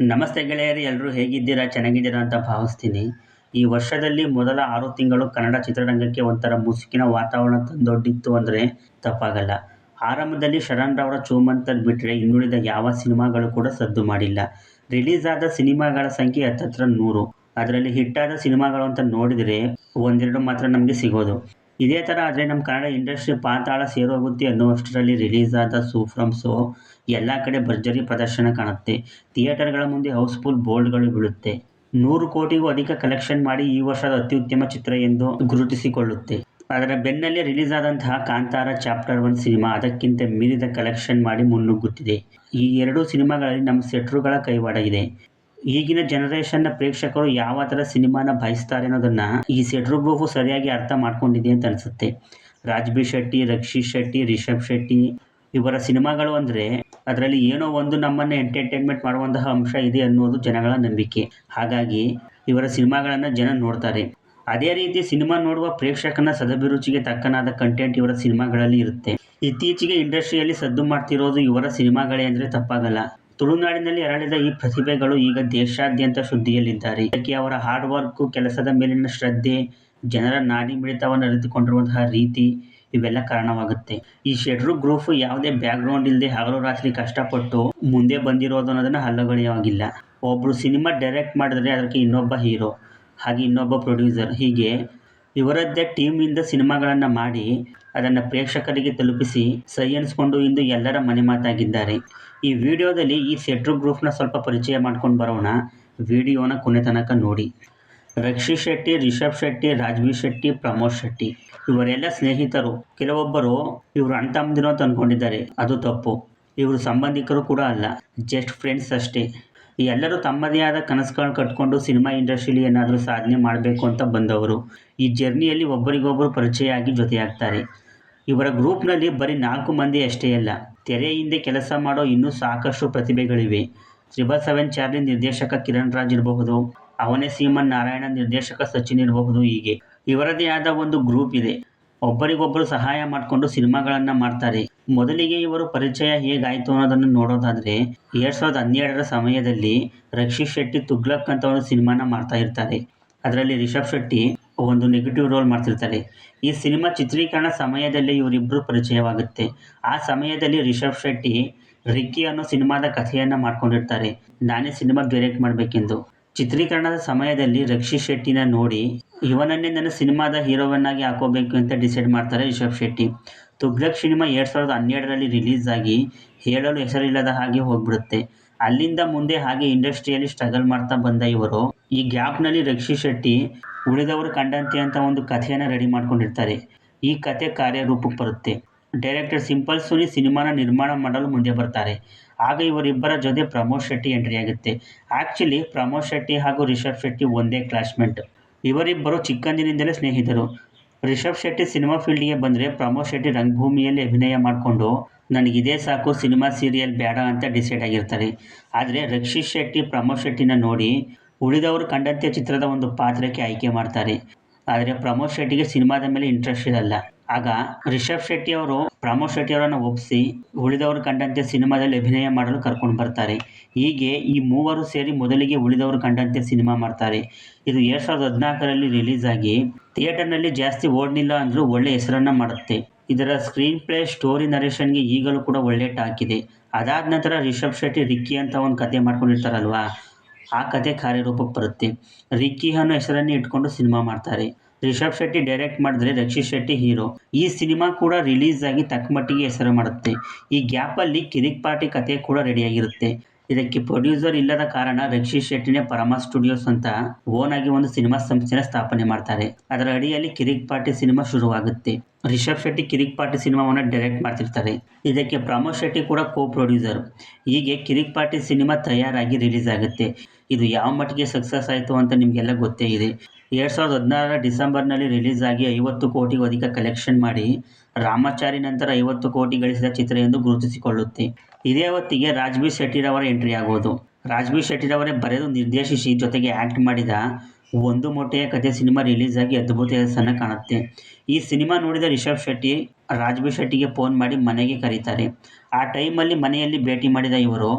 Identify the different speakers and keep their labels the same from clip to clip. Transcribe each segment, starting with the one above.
Speaker 1: ನಮಸ್ತೆ ಗೆಳೆಯರಿ ಎಲ್ಲರೂ ಹೇಗಿದ್ದೀರಾ, ಚೆನ್ನಾಗಿದ್ದೀರಾ ಅಂತ ಭಾವಿಸ್ತೀನಿ. ಈ ವರ್ಷದಲ್ಲಿ ಮೊದಲ ಆರು ತಿಂಗಳು ಕನ್ನಡ ಚಿತ್ರರಂಗಕ್ಕೆ ಒಂಥರ ಮುಸುಕಿನ ವಾತಾವರಣ ತಂದೊಡ್ಡಿತ್ತು ಅಂದರೆ ತಪ್ಪಾಗಲ್ಲ. ಆರಂಭದಲ್ಲಿ ಶರಣ್ ರವರ ಚೂಮಂತರ್ ಬಿಟ್ಟರೆ ಇನ್ನುಳಿದ ಯಾವ ಸಿನಿಮಾಗಳು ಕೂಡ ಸದ್ದು ಮಾಡಿಲ್ಲ. ರಿಲೀಸ್ ಆದ ಸಿನಿಮಾಗಳ ಸಂಖ್ಯೆ ಹತ್ತತ್ರ ನೂರು. ಅದರಲ್ಲಿ ಹಿಟ್ಟಾದ ಸಿನಿಮಾಗಳು ಅಂತ ನೋಡಿದರೆ ಒಂದೆರಡು ಮಾತ್ರ ನಮಗೆ ಸಿಗೋದು. ಇದೇ ಥರ ಆದರೆ ನಮ್ಮ ಕನ್ನಡ ಇಂಡಸ್ಟ್ರಿ ಪಾತಾಳ ಸೇರೋಗುತ್ತೆ ಅನ್ನುವಷ್ಟರಲ್ಲಿ ರಿಲೀಸ್ ಆದ ಸೂಫ್ರಮ್ ಸೋ ಎಲ್ಲ ಕಡೆ ಭರ್ಜರಿ ಪ್ರದರ್ಶನ ಕಾಣುತ್ತೆ. ಥಿಯೇಟರ್ಗಳ ಮುಂದೆ ಹೌಸ್ಫುಲ್ ಬೋರ್ಡ್ಗಳು ಬೀಳುತ್ತೆ. ನೂರು ಕೋಟಿಗೂ ಅಧಿಕ ಕಲೆಕ್ಷನ್ ಮಾಡಿ ಈ ವರ್ಷದ ಅತ್ಯುತ್ತಮ ಚಿತ್ರ ಎಂದು ಗುರುತಿಸಿಕೊಳ್ಳುತ್ತೆ. ಅದರ ಬೆನ್ನಲ್ಲೇ ರಿಲೀಸ್ ಆದಂತಹ ಕಾಂತಾರ ಚಾಪ್ಟರ್ ಒನ್ ಸಿನಿಮಾ ಅದಕ್ಕಿಂತ ಮೀರಿದ ಕಲೆಕ್ಷನ್ ಮಾಡಿ ಮುನ್ನುಗ್ಗುತ್ತಿದೆ. ಈ ಎರಡೂ ಸಿನಿಮಾಗಳಲ್ಲಿ ನಮ್ಮ ಸೆಟ್ರುಗಳ ಕೈವಾಡ ಇದೆ. ಈಗಿನ ಜನರೇಷನ್ನ ಪ್ರೇಕ್ಷಕರು ಯಾವ ಥರ ಸಿನಿಮಾನ ಬಯಸ್ತಾರೆ ಅನ್ನೋದನ್ನ ಈ ಸೆಟ್ರು ಗ್ರೂಪು ಸರಿಯಾಗಿ ಅರ್ಥ ಮಾಡ್ಕೊಂಡಿದೆ ಅಂತ ಅನ್ಸುತ್ತೆ. ರಾಜ್ಬಿ ಶೆಟ್ಟಿ, ರಕ್ಷಿತ್ ಶೆಟ್ಟಿ, ರಿಷಬ್ ಶೆಟ್ಟಿ ಇವರ ಸಿನಿಮಾಗಳು ಅಂದ್ರೆ ಅದರಲ್ಲಿ ಏನೋ ಒಂದು ನಮ್ಮನ್ನ ಎಂಟರ್ಟೈನ್ಮೆಂಟ್ ಮಾಡುವಂತಹ ಅಂಶ ಇದೆ ಅನ್ನೋದು ಜನಗಳ ನಂಬಿಕೆ. ಹಾಗಾಗಿ ಇವರ ಸಿನಿಮಾಗಳನ್ನ ಜನ ನೋಡ್ತಾರೆ. ಅದೇ ರೀತಿ ಸಿನಿಮಾ ನೋಡುವ ಪ್ರೇಕ್ಷಕನ ಸದಭಿರುಚಿಗೆ ತಕ್ಕನಾದ ಕಂಟೆಂಟ್ ಇವರ ಸಿನಿಮಾಗಳಲ್ಲಿ ಇರುತ್ತೆ. ಇತ್ತೀಚೆಗೆ ಇಂಡಸ್ಟ್ರಿಯಲ್ಲಿ ಸದ್ದು ಮಾಡ್ತಿರೋದು ಇವರ ಸಿನಿಮಾಗಳೇ ಅಂದರೆ ತಪ್ಪಾಗಲ್ಲ. ತುಳುನಾಡಿನಲ್ಲಿ ಅರಳಿದ ಈ ಪ್ರತಿಭೆಗಳು ಈಗ ದೇಶಾದ್ಯಂತ ಸುದ್ದಿಯಲ್ಲಿದ್ದಾರೆ. ಇದಕ್ಕೆ ಅವರ ಹಾರ್ಡ್ ವರ್ಕ್ ಕೆಲಸದ ಮೇಲಿನ ಶ್ರದ್ಧೆ, ಜನರ ನಾಡಿ ಮಿಡಿತವನ್ನು ಅರಿತುಕೊಂಡಿರುವಂತಹ ರೀತಿ ಇವೆಲ್ಲ ಕಾರಣವಾಗುತ್ತೆ. ಈ ಶೆಡ್ರು ಗ್ರೂಪ್ ಯಾವುದೇ ಬ್ಯಾಕ್ಗ್ರೌಂಡ್ ಇಲ್ಲದೆ ಹಗಲು ರಾತ್ರಿ ಕಷ್ಟಪಟ್ಟು ಮುಂದೆ ಬಂದಿರೋದು ಅನ್ನೋದನ್ನು ಹಲ್ಲಗಳೆಯಾಗಿಲ್ಲ. ಒಬ್ಬರು ಸಿನಿಮಾ ಡೈರೆಕ್ಟ್ ಮಾಡಿದ್ರೆ ಅದಕ್ಕೆ ಇನ್ನೊಬ್ಬ ಹೀರೋ ಹಾಗೆ ಇನ್ನೊಬ್ಬ ಪ್ರೊಡ್ಯೂಸರ್ ಹೀಗೆ ಇವರದ್ದೇ ಟೀಮಿಂದ ಸಿನಿಮಾಗಳನ್ನು ಮಾಡಿ ಅದನ್ನು ಪ್ರೇಕ್ಷಕರಿಗೆ ತಲುಪಿಸಿ ಸೈ ಎನಿಸ್ಕೊಂಡು ಇಂದು ಎಲ್ಲರ ಮನೆ ಮಾತಾಗಿದ್ದಾರೆ. ಈ ವಿಡಿಯೋದಲ್ಲಿ ಈ ಸೆಟ್ರು ಗ್ರೂಪ್ನ ಸ್ವಲ್ಪ ಪರಿಚಯ ಮಾಡ್ಕೊಂಡು ಬರೋಣ. ವಿಡಿಯೋನ ಕೊನೆ ತನಕ ನೋಡಿ. ರಕ್ಷಿ ಶೆಟ್ಟಿ, ರಿಷಬ್ ಶೆಟ್ಟಿ ರಾಜ್ಬಿ ಶೆಟ್ಟಿ, ಪ್ರಮೋದ್ ಶೆಟ್ಟಿ ಇವರೆಲ್ಲ ಸ್ನೇಹಿತರು. ಕೆಲವೊಬ್ಬರು ಇವರು ಅಣ್ಣ ಅಂತ ಅಂದ್ಕೊಂಡಿದ್ದಾರೆ ಅದು ತಪ್ಪು. ಇವರು ಸಂಬಂಧಿಕರು ಕೂಡ ಅಲ್ಲ. ಜಸ್ಟ್ ಫ್ರೆಂಡ್ಸ್ ಅಷ್ಟೇ. ಎಲ್ಲರೂ ತಮ್ಮದೇ ಆದ ಕನಸುಗಳನ್ನು ಕಟ್ಕೊಂಡು ಸಿನಿಮಾ ಇಂಡಸ್ಟ್ರಿಲಿ ಏನಾದರೂ ಸಾಧನೆ ಮಾಡಬೇಕು ಅಂತ ಬಂದವರು. ಈ ಜರ್ನಿಯಲ್ಲಿ ಒಬ್ಬರಿಗೊಬ್ಬರು ಪರಿಚಯ ಆಗಿ ಜೊತೆಯಾಗ್ತಾರೆ. ಇವರ ಗ್ರೂಪ್ನಲ್ಲಿ ಬರೀ ನಾಲ್ಕು ಮಂದಿ ಅಷ್ಟೇ ಅಲ್ಲ, ತೆರೆ ಹಿಂದೆ ಕೆಲಸ ಮಾಡೋ ಇನ್ನೂ ಸಾಕಷ್ಟು ಪ್ರತಿಭೆಗಳಿವೆ. ತ್ರಿಬಲ್ ಸೆವೆನ್ ಚಾರ್ಲಿ ನಿರ್ದೇಶಕ ಕಿರಣ್ ರಾಜ್ ಇರಬಹುದು, ಅವನೇ ಸೀಮನ್ ನಾರಾಯಣ ನಿರ್ದೇಶಕ ಸಚಿನ್ ಇರಬಹುದು ಹೀಗೆ. ಇವರದೇ ಆದ ಒಂದು ಗ್ರೂಪ್ ಇದೆ. ಒಬ್ಬರಿಗೊಬ್ಬರು ಸಹಾಯ ಮಾಡಿಕೊಂಡು ಸಿನಿಮಾಗಳನ್ನು ಮಾಡ್ತಾರೆ. ಮೊದಲಿಗೆ ಇವರು ಪರಿಚಯ ಹೇಗಾಯಿತು ಅನ್ನೋದನ್ನು ನೋಡೋದಾದರೆ ಎರಡು ಸಾವಿರದ ಹನ್ನೆರಡರ ಸಮಯದಲ್ಲಿ ರಕ್ಷಿತ್ ಶೆಟ್ಟಿ ತುಗ್ಲಕ್ ಅಂತ ಒಂದು ಸಿನಿಮಾನ ಮಾಡ್ತಾ ಇರ್ತಾರೆ. ಅದರಲ್ಲಿ ರಿಷಬ್ ಶೆಟ್ಟಿ ಒಂದು ನೆಗೆಟಿವ್ ರೋಲ್ ಮಾಡ್ತಿರ್ತಾರೆ. ಈ ಸಿನಿಮಾ ಚಿತ್ರೀಕರಣ ಸಮಯದಲ್ಲಿ ಇವರಿಬ್ಬರು ಪರಿಚಯವಾಗುತ್ತೆ. ಆ ಸಮಯದಲ್ಲಿ ರಿಷಬ್ ಶೆಟ್ಟಿ ರಿಕ್ಕಿ ಅನ್ನೋ ಸಿನಿಮಾದ ಕಥೆಯನ್ನು ಮಾಡ್ಕೊಂಡಿರ್ತಾರೆ. ನಾನೇ ಸಿನಿಮಾ ಡೈರೆಕ್ಟ್ ಮಾಡಬೇಕೆಂದು. ಚಿತ್ರೀಕರಣದ ಸಮಯದಲ್ಲಿ ರಕ್ಷಿತ್ ಶೆಟ್ಟಿನ ನೋಡಿ ಇವನನ್ನೇ ನನ್ನ ಸಿನಿಮಾದ ಹೀರೋವನ್ನಾಗಿ ಹಾಕೋಬೇಕು ಅಂತ ಡಿಸೈಡ್ ಮಾಡ್ತಾರೆ ರಿಷಬ್ ಶೆಟ್ಟಿ. ತುಗ್ಲಕ್ ಸಿನಿಮಾ ಎರಡು ಸಾವಿರದ ಹನ್ನೆರಡರಲ್ಲಿ ರಿಲೀಸ್ ಆಗಿ ಹೇಳಲು ಹೆಸರಿಲ್ಲದ ಹಾಗೆ ಹೋಗ್ಬಿಡುತ್ತೆ. ಅಲ್ಲಿಂದ ಮುಂದೆ ಹಾಗೆ ಇಂಡಸ್ಟ್ರಿಯಲ್ಲಿ ಸ್ಟ್ರಗಲ್ ಮಾಡ್ತಾ ಬಂದ ಇವರು, ಈ ಗ್ಯಾಪ್ನಲ್ಲಿ ರಕ್ಷಿ ಶೆಟ್ಟಿ ಉಳಿದವರು ಕಂಡಂತೆ ಅಂತ ಒಂದು ಕಥೆಯನ್ನು ರೆಡಿ ಮಾಡ್ಕೊಂಡಿರ್ತಾರೆ. ಈ ಕಥೆ ಕಾರ್ಯರೂಪಕ್ಕೆ ಬರುತ್ತೆ. ಡೈರೆಕ್ಟರ್ ಸಿಂಪಲ್ ಸುನಿ ಸಿನಿಮಾನ ನಿರ್ಮಾಣ ಮಾಡಲು ಮುಂದೆ ಬರ್ತಾರೆ. ಆಗ ಇವರಿಬ್ಬರ ಜೊತೆ ಪ್ರಮೋದ್ ಶೆಟ್ಟಿ ಎಂಟ್ರಿ ಆಗುತ್ತೆ. ಆ್ಯಕ್ಚುಲಿ ಪ್ರಮೋದ್ ಶೆಟ್ಟಿ ಹಾಗೂ ರಿಷಬ್ ಶೆಟ್ಟಿ ಒಂದೇ ಕ್ಲಾಸ್ಮೇಟ್. ಇವರಿಬ್ಬರು ಚಿಕ್ಕಂದಿನಿಂದಲೇ ಸ್ನೇಹಿತರು. ರಿಷಬ್ ಶೆಟ್ಟಿ ಸಿನಿಮಾ ಫೀಲ್ಡಿಗೆ ಬಂದರೆ ಪ್ರಮೋದ್ ಶೆಟ್ಟಿ ರಂಗಭೂಮಿಯಲ್ಲಿ ಅಭಿನಯ ಮಾಡಿಕೊಂಡು, ನನಗಿದೇ ಸಾಕು, ಸಿನಿಮಾ ಸೀರಿಯಲ್ ಬೇಡ ಅಂತ ಡಿಸೈಡ್ ಆಗಿರ್ತಾರೆ. ಆದರೆ ರಕ್ಷಿತ್ ಶೆಟ್ಟಿ, ಪ್ರಮೋದ್ ಶೆಟ್ಟಿನ ನೋಡಿ ಉಳಿದವರು ಕಂಡಂತೆ ಚಿತ್ರದ ಒಂದು ಪಾತ್ರಕ್ಕೆ ಆಯ್ಕೆ ಮಾಡ್ತಾರೆ. ಆದರೆ ಪ್ರಮೋದ್ ಶೆಟ್ಟಿಗೆ ಸಿನಿಮಾದ ಮೇಲೆ ಇಂಟ್ರೆಸ್ಟ್ ಇರಲ್ಲ. ಆಗ ರಿಷಬ್ ಶೆಟ್ಟಿ ಅವರು, ಪ್ರಮೋದ್ ಶೆಟ್ಟಿ ಅವರನ್ನು ಒಪ್ಪಿಸಿ ಉಳಿದವರು ಕಂಡಂತೆ ಸಿನಿಮಾದಲ್ಲಿ ಅಭಿನಯ ಮಾಡಲು ಕರ್ಕೊಂಡು ಬರ್ತಾರೆ. ಹೀಗೆ ಈ ಮೂವರು ಸೇರಿ ಮೊದಲಿಗೆ ಉಳಿದವರು ಕಂಡಂತೆ ಸಿನಿಮಾ ಮಾಡ್ತಾರೆ. ಇದು ಎರಡು ಸಾವಿರದ ಹದಿನಾಲ್ಕರಲ್ಲಿ ರಿಲೀಸ್ ಆಗಿ ಥಿಯೇಟರ್ನಲ್ಲಿ ಜಾಸ್ತಿ ಓಡಲಿಲ್ಲ ಅಂದರೂ ಒಳ್ಳೆ ಹೆಸರನ್ನು ಮಾಡುತ್ತೆ. ಇದರ ಸ್ಕ್ರೀನ್ ಪ್ಲೇ ಸ್ಟೋರಿ ನರೇಷನ್ಗೆ ಈಗಲೂ ಕೂಡ ಒಳ್ಳೆ ಟಾಕಿದೆ ಅದಾದ ನಂತರ ರಿಷಬ್ ಶೆಟ್ಟಿ ರಿಕ್ಕಿ ಅಂತ ಒಂದು ಕತೆ ಮಾಡ್ಕೊಂಡಿರ್ತಾರಲ್ವಾ? ಆ ಕತೆ ಕಾರ್ಯರೂಪಕ್ಕೆ ಬರುತ್ತೆ. ರಿಕ್ಕಿ ಅನ್ನೋ ಹೆಸರನ್ನೇ ಇಟ್ಕೊಂಡು ಸಿನಿಮಾ ಮಾಡ್ತಾರೆ. ರಿಷಬ್ ಶೆಟ್ಟಿ ಡೈರೆಕ್ಟ್ ಮಾಡಿದ್ರೆ ರಕ್ಷಿತ್ ಶೆಟ್ಟಿ ಹೀರೋ ಈ ಸಿನಿಮಾ ಕೂಡ ರಿಲೀಸ್ ಆಗಿ ತಕ್ಕ ಮಟ್ಟಿಗೆ ಹೆಸರು ಮಾಡುತ್ತೆ. ಈ ಗ್ಯಾಪಲ್ಲಿ ಕಿರಿಕ್ ಪಾರ್ಟಿ ಕತೆ ಕೂಡ ರೆಡಿಯಾಗಿರುತ್ತೆ ಇದಕ್ಕೆ ಪ್ರೊಡ್ಯೂಸರ್ ಇಲ್ಲದ ಕಾರಣ ರಕ್ಷಿತ್ ಶೆಟ್ಟಿನೇ ಪರಮ ಸ್ಟುಡಿಯೋಸ್ ಅಂತ ಓನ್ ಆಗಿ ಒಂದು ಸಿನಿಮಾ ಸಂಸ್ಥೆನ ಸ್ಥಾಪನೆ ಮಾಡ್ತಾರೆ. ಅದರ ಅಡಿಯಲ್ಲಿ ಕಿರಿಕ್ ಪಾರ್ಟಿ ಸಿನಿಮಾ ಶುರುವಾಗುತ್ತೆ. ರಿಷಬ್ ಶೆಟ್ಟಿ ಕಿರಿಕ್ ಪಾರ್ಟಿ ಸಿನಿಮಾವನ್ನು ಡೈರೆಕ್ಟ್ ಮಾಡ್ತಿರ್ತಾರೆ. ಇದಕ್ಕೆ ಪ್ರಮೋದ್ ಶೆಟ್ಟಿ ಕೂಡ ಕೋ ಪ್ರೊಡ್ಯೂಸರ್ ಹೀಗೆ ಕಿರಿಕ್ ಪಾರ್ಟಿ ಸಿನಿಮಾ ತಯಾರಾಗಿ ರಿಲೀಸ್ ಆಗುತ್ತೆ. ಇದು ಯಾವ ಮಟ್ಟಿಗೆ ಸಕ್ಸಸ್ ಆಯಿತು ಅಂತ ನಿಮಗೆಲ್ಲ ಗೊತ್ತೇ ಇದೆ. ಎರಡು ಸಾವಿರದ ಹದಿನಾರರ ಡಿಸೆಂಬರ್ನಲ್ಲಿ ರಿಲೀಸ್ ಆಗಿ ಐವತ್ತು ಕೋಟಿಗೂ ಅಧಿಕ ಕಲೆಕ್ಷನ್ ಮಾಡಿ ರಾಮಾಚಾರಿ ನಂತರ ಐವತ್ತು ಕೋಟಿ ಗಳಿಸಿದ ಚಿತ್ರ ಎಂದು ಗುರುತಿಸಿಕೊಳ್ಳುತ್ತೆ. ಇದೇ ಹೊತ್ತಿಗೆ ರಾಜ್ಬಿ ಶೆಟ್ಟಿರವರ ಎಂಟ್ರಿ ಆಗೋದು. ರಾಜ್ಬಿ ಶೆಟ್ಟಿರವರೇ ಬರೆದು ನಿರ್ದೇಶಿಸಿ ಜೊತೆಗೆ ಆ್ಯಕ್ಟ್ ಮಾಡಿದ ಒಂದು ಮೊಟ್ಟೆಯ ಕತೆ ಸಿನಿಮಾ ರಿಲೀಸ್ ಆಗಿ ಅದ್ಭುತ ಯಶಸ್ಸನ್ನು ಕಾಣುತ್ತೆ. ಈ ಸಿನಿಮಾ ನೋಡಿದ ರಿಷಬ್ ಶೆಟ್ಟಿ ರಾಜ್ಬಿ ಶೆಟ್ಟಿಗೆ ಫೋನ್ ಮಾಡಿ ಮನೆಗೆ ಕರೀತಾರೆ. ಆ ಟೈಮಲ್ಲಿ ಮನೆಯಲ್ಲಿ ಭೇಟಿ ಮಾಡಿದ ಇವರು,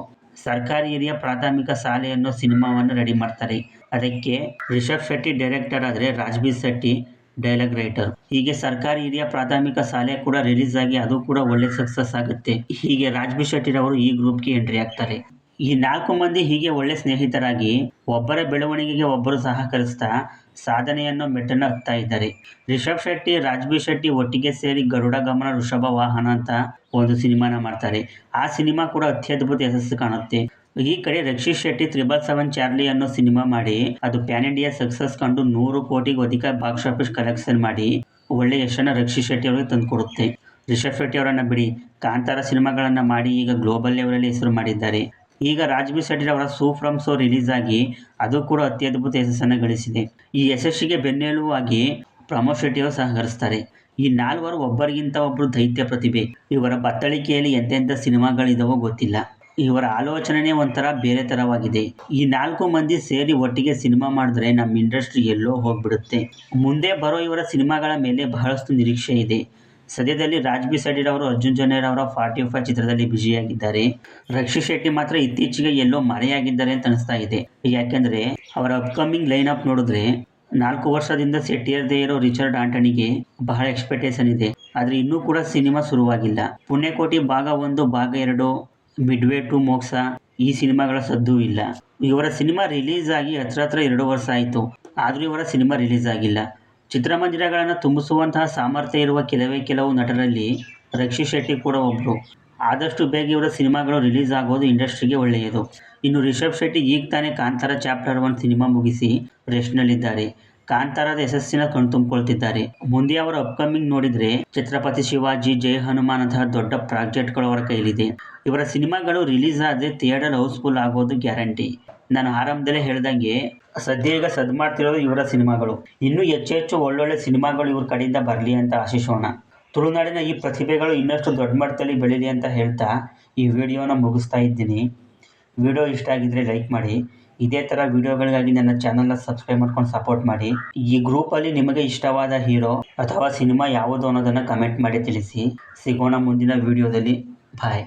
Speaker 1: ಸರ್ಕಾರಿ ಹಿರಿಯ ಪ್ರಾಥಮಿಕ ಶಾಲೆಯನ್ನು ಸಿನಿಮಾವನ್ನು ರೆಡಿ ಮಾಡ್ತಾರೆ. ಅದಕ್ಕೆ ರಿಷಬ್ ಶೆಟ್ಟಿ ಡೈರೆಕ್ಟರ್ ಆದರೆ ರಾಜ್ಬೀರ್ ಶೆಟ್ಟಿ ಡೈಲಾಗ್ ರೈಟರ್ ಹೀಗೆ ಸರ್ಕಾರಿ ಹಿರಿಯ ಪ್ರಾಥಮಿಕ ಶಾಲೆ ಕೂಡ ರಿಲೀಸ್ ಆಗಿ ಅದು ಕೂಡ ಒಳ್ಳೆ ಸಕ್ಸಸ್ ಆಗುತ್ತೆ. ಹೀಗೆ ರಾಜ್ಬೀರ್ ಶೆಟ್ಟಿರವರು ಈ ಗ್ರೂಪ್ಗೆ ಎಂಟ್ರಿ ಆಗ್ತಾರೆ. ಈ ನಾಲ್ಕು ಮಂದಿ ಹೀಗೆ ಒಳ್ಳೆ ಸ್ನೇಹಿತರಾಗಿ ಒಬ್ಬರ ಬೆಳವಣಿಗೆಗೆ ಒಬ್ಬರು ಸಹಕರಿಸ್ತಾ ಸಾಧನೆಯನ್ನು ಮೆಟ್ಟನ್ನು ಹತ್ತಾ ಇದ್ದಾರೆ. ರಿಷಬ್ ಶೆಟ್ಟಿ, ರಾಜ್ಬೀರ್ ಶೆಟ್ಟಿ ಒಟ್ಟಿಗೆ ಸೇರಿ ಗರುಡ ಗಮನ ಋಷಭ ವಾಹನ ಅಂತ ಒಂದು ಸಿನಿಮಾನ ಮಾಡ್ತಾರೆ. ಆ ಸಿನಿಮಾ ಕೂಡ ಅತ್ಯದ್ಭುತ ಯಶಸ್ಸು ಕಾಣುತ್ತೆ. ಈ ಕಡೆ Rakshit Shetty triple seven Charlie ಅನ್ನೋ ಸಿನಿಮಾ ಮಾಡಿ, ಅದು ಪ್ಯಾನ್ ಇಂಡಿಯಾ ಸಕ್ಸಸ್ ಕಂಡು ನೂರು ಕೋಟಿಗೂ ಅಧಿಕ ಬಾಕ್ಸ್ ಆಫೀಸ್ ಕಲೆಕ್ಷನ್ ಮಾಡಿ ಒಳ್ಳೆ ಯಶನ ರಕ್ಷಿತ್ ಶೆಟ್ಟಿ ಅವರಿಗೆ ತಂದುಕೊಡುತ್ತೆ ರಿಷಬ್ ಶೆಟ್ಟಿ ಅವರನ್ನು ಬಿಡಿ, ಕಾಂತಾರ ಸಿನಿಮಾಗಳನ್ನು ಮಾಡಿ ಈಗ ಗ್ಲೋಬಲ್ ಲೆವೆಲಲ್ಲಿ ಹೆಸರು ಮಾಡಿದ್ದಾರೆ. ಈಗ ರಾಜ್ಬೀರ್ ಶೆಟ್ಟಿ ಅವರ ಸೂ ಫ್ರಮ್ ಸೋ ರಿಲೀಸ್ ಆಗಿ ಅದು ಕೂಡ ಅತ್ಯದ್ಭುತ ಯಶಸ್ಸನ್ನು ಗಳಿಸಿದೆ. ಈ ಯಶಸ್ಸಿಗೆ ಬೆನ್ನೆಲುವಾಗಿ ಪ್ರಮೋದ್ ಶೆಟ್ಟಿ ಅವರು ಸಹಕರಿಸ್ತಾರೆ. ಈ ನಾಲ್ವರು ಒಬ್ಬರಿಗಿಂತ ಒಬ್ಬರು ದೈತ್ಯ ಪ್ರತಿಭೆ. ಇವರ ಬತ್ತಳಿಕೆಯಲ್ಲಿ ಎಂತೆಂಥ ಸಿನಿಮಾಗಳಿದಾವೋ ಗೊತ್ತಿಲ್ಲ. ಇವರ ಆಲೋಚನೆನೇ ಒಂಥರ ಬೇರೆ ಥರವಾಗಿದೆ ಈ ನಾಲ್ಕು ಮಂದಿ ಸೇರಿ ಒಟ್ಟಿಗೆ ಸಿನಿಮಾ ಮಾಡಿದ್ರೆ ನಮ್ಮ ಇಂಡಸ್ಟ್ರಿ ಎಲ್ಲೋ ಹೋಗ್ಬಿಡುತ್ತೆ. ಮುಂದೆ ಬರೋ ಇವರ ಸಿನಿಮಾಗಳ ಮೇಲೆ ಬಹಳಷ್ಟು ನಿರೀಕ್ಷೆ ಇದೆ. ಸದ್ಯದಲ್ಲಿ ರಾಜ್ ಶೆಟ್ಟಿ ಅವರು, ಅರ್ಜುನ್ ಜನೇರ್ ಅವರ ಫಾರ್ಟಿ ಫೈವ್ ಚಿತ್ರದಲ್ಲಿ ಬ್ಯುಸಿಯಾಗಿದ್ದಾರೆ. ರಕ್ಷಿತ್ ಶೆಟ್ಟಿ ಮಾತ್ರ ಇತ್ತೀಚೆಗೆ ಎಲ್ಲೋ ಮರೆಯಾಗಿದ್ದಾರೆ ಅಂತ ಅನಿಸ್ತಾ ಇದೆ. ಯಾಕೆಂದ್ರೆ, ಅವರ ಅಪ್ಕಮಿಂಗ್ ಲೈನ್ ಅಪ್ ನೋಡಿದ್ರೆ ನಾಲ್ಕು ವರ್ಷದಿಂದ ಸೆಟ್ಟಿಯರ್ದೇ ಇರೋ ರಿಚರ್ಡ್ ಆಂಟನಿಗೆ ಬಹಳ ಎಕ್ಸ್ಪೆಕ್ಟೇಷನ್ ಇದೆ. ಆದರೆ ಇನ್ನೂ ಕೂಡ ಸಿನಿಮಾ ಶುರುವಾಗಿಲ್ಲ. ಪುಣ್ಯಕೋಟಿ ಭಾಗ ಒಂದು, ಭಾಗ ಎರಡು ಮಿಡ್ವೇ ಟು ಮೋಕ್ಷ, ಈ ಸಿನಿಮಾಗಳ ಸದ್ದು ಇಲ್ಲ. ಇವರ ಸಿನಿಮಾ ರಿಲೀಸ್ ಆಗಿ ಹತ್ರ ಹತ್ರ ಎರಡು ವರ್ಷ ಆಯಿತು. ಆದರೂ ಇವರ ಸಿನಿಮಾ ರಿಲೀಸ್ ಆಗಿಲ್ಲ ಚಿತ್ರಮಂದಿರಗಳನ್ನು ತುಂಬಿಸುವಂತಹ ಸಾಮರ್ಥ್ಯ ಇರುವ ಕೆಲವೇ ಕೆಲವು ನಟರಲ್ಲಿ ರಕ್ಷಿತ್ ಶೆಟ್ಟಿ ಕೂಡ ಒಬ್ಬರು ಆದಷ್ಟು ಬೇಗ ಇವರ ಸಿನಿಮಾಗಳು ರಿಲೀಸ್ ಆಗೋದು ಇಂಡಸ್ಟ್ರಿಗೆ ಒಳ್ಳೆಯದು. ಇನ್ನು ರಿಷಬ್ ಶೆಟ್ಟಿ ಈಗ ತಾನೇ ಕಾಂತಾರ ಚಾಪ್ಟರ್ ಒನ್ ಸಿನಿಮಾ ಮುಗಿಸಿ ರೆಸ್ಟ್ನಲ್ಲಿದ್ದಾರೆ. ಕಾಂತಾರದ ಯಶಸ್ಸಿನ ಕಣ್ತುಂಬಿಕೊಳ್ತಿದ್ದಾರೆ ಮುಂದೆ ಅವರ ಅಪ್ಕಮಿಂಗ್ ನೋಡಿದ್ರೆ ಛತ್ರಪತಿ ಶಿವಾಜಿ, ಜೈ ಹನುಮಾನ್ ಅಂತಹ ದೊಡ್ಡ ಪ್ರಾಜೆಕ್ಟ್ಗಳು ಅವರ ಕೈಲಿದೆ ಇವರ ಸಿನಿಮಾಗಳು ರಿಲೀಸ್ ಆದರೆ ಥಿಯೇಟರ್ ಹೌಸ್ಫುಲ್ ಆಗೋದು ಗ್ಯಾರಂಟಿ. ನಾನು ಆರಂಭದಲ್ಲೇ ಹೇಳ್ದಂಗೆ ಸದ್ಯ ಈಗ ಸದ್ ಮಾಡ್ತಿರೋದು ಇವರ ಸಿನಿಮಾಗಳು. ಇನ್ನೂ ಹೆಚ್ಚು ಹೆಚ್ಚು ಒಳ್ಳೊಳ್ಳೆ ಸಿನಿಮಾಗಳು ಇವ್ರ ಕಡೆಯಿಂದ ಬರಲಿ ಅಂತ ಆಶಿಸೋಣ. ತುಳುನಾಡಿನ ಈ ಪ್ರತಿಭೆಗಳು ಇನ್ನಷ್ಟು ದೊಡ್ಡ ಮಟ್ಟದಲ್ಲಿ ಬೆಳೀಲಿ ಅಂತ ಹೇಳ್ತಾ ಈ ವಿಡಿಯೋನ ಮುಗಿಸ್ತಾ ಇದ್ದೀನಿ. ವಿಡಿಯೋ ಇಷ್ಟ ಆಗಿದ್ದರೆ ಲೈಕ್ ಮಾಡಿ. ಇದೇ ತರ ವಿಡಿಯೋಗಳಿಗಾಗಿ ನನ್ನ ಚಾನಲ್ನ ಸಬ್ಸ್ಕ್ರೈಬ್ ಮಾಡ್ಕೊಂಡು ಸಪೋರ್ಟ್ ಮಾಡಿ. ಈ ಗ್ರೂಪಲ್ಲಿ ನಿಮಗೆ ಇಷ್ಟವಾದ ಹೀರೋ ಅಥವಾ ಸಿನಿಮಾ ಯಾವುದು ಅನ್ನೋದನ್ನು ಕಮೆಂಟ್ ಮಾಡಿ ತಿಳಿಸಿ. ಸಿಗೋಣ ಮುಂದಿನ ವಿಡಿಯೋದಲ್ಲಿ. ಬಾಯ್